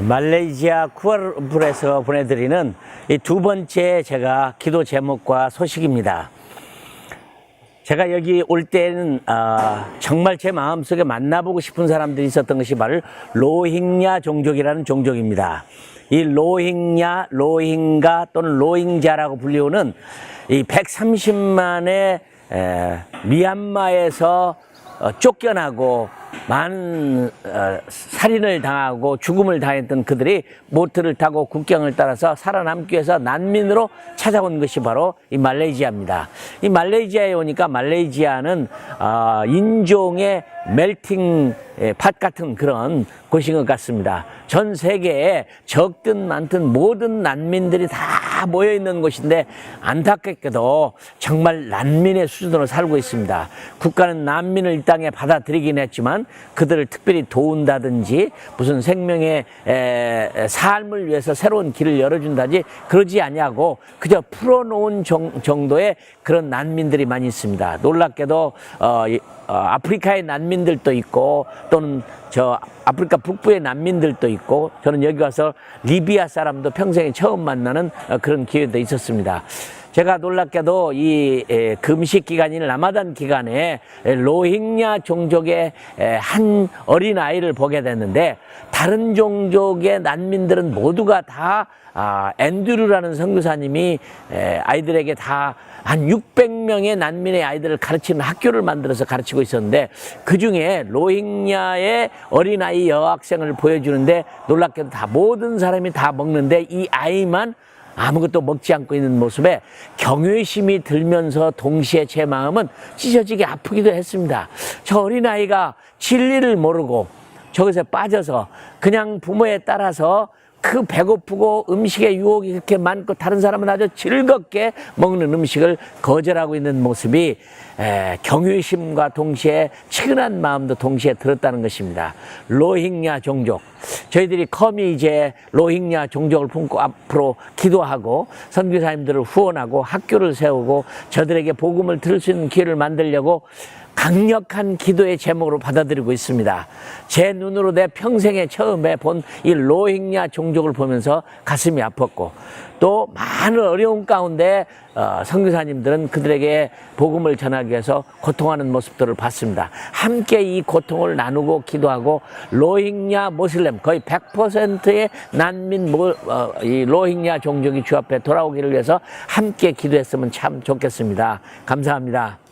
말레이시아 쿠알룸푸르에서 보내드리는 이 두 번째 제가 기도 제목과 소식입니다. 제가 여기 올 때는 아, 정말 제 마음속에 만나보고 싶은 사람들이 있었던 것이 바로 로힝야 종족이라는 종족입니다. 이 로힝야, 로힝가 또는 로힝자라고 불리우는 이 130만의 에, 미얀마에서 어, 쫓겨나고 많은 어, 살인을 당하고 죽음을 당했던 그들이 보트를 타고 국경을 따라서 살아남기 위해서 난민으로 찾아온 것이 바로 이 말레이시아입니다. 이 말레이시아에 오니까 말레이시아는 어, 인종의 멜팅 예, 팟 같은 그런 곳인 것 같습니다. 전 세계에 적든 많든 모든 난민들이 다 모여 있는 곳인데 안타깝게도 정말 난민의 수준으로 살고 있습니다. 국가는 난민을 이 땅에 받아들이긴 했지만 그들을 특별히 도운다든지 무슨 생명의 에, 에, 삶을 위해서 새로운 길을 열어준다지 그러지 아니하고 그저 풀어놓은 정, 정도의 그런 난민들이 많이 있습니다. 놀랍게도 어, 이- 어, 아프리카의 난민들도 있고 또는 저 아프리카 북부의 난민들도 있고 저는 여기 와서 리비아 사람도 평생에 처음 만나는 어, 그런 기회도 있었습니다. 제가 놀랍게도 이 에, 금식 기간인 라마단 기간에 에, 로힝야 종족의 에, 한 어린 아이를 보게 됐는데 다른 종족의 난민들은 모두가 다 아, 앤드류라는 선교사님이 에, 아이들에게 다 한 600명의 난민의 아이들을 가르치는 학교를 만들어서 가르치고 있었는데 그 중에 로힝야의 어린아이 여학생을 보여주는데 놀랍게도 다 모든 사람이 다 먹는데 이 아이만 아무것도 먹지 않고 있는 모습에 경외심이 들면서 동시에 제 마음은 찢어지게 아프기도 했습니다. 저 어린아이가 진리를 모르고 저것에 빠져서 그냥 부모에 따라서 그 배고프고 음식의 유혹이 그렇게 많고 다른 사람은 아주 즐겁게 먹는 음식을 거절하고 있는 모습이 에, 경외심과 동시에 치근한 마음도 동시에 들었다는 것입니다. 로힝야 종족. 저희들이 컴이 이제 로힝야 종족을 품고 앞으로 기도하고 선교사님들을 후원하고 학교를 세우고 저들에게 복음을 들을 수 있는 기회를 만들려고 강력한 기도의 제목으로 받아들이고 있습니다. 제 눈으로 내 평생에 처음에 본 이 로힝야 종족을 보면서 가슴이 아팠고 또 많은 어려움 가운데 어, 선교사님들은 그들에게 복음을 전하기 위해서 고통하는 모습들을 봤습니다. 함께 이 고통을 나누고 기도하고 로힝야 모슬렘 거의 100%의 난민 모, 어, 이 로힝야 종족이 주 앞에 돌아오기를 위해서 함께 기도했으면 참 좋겠습니다. 감사합니다.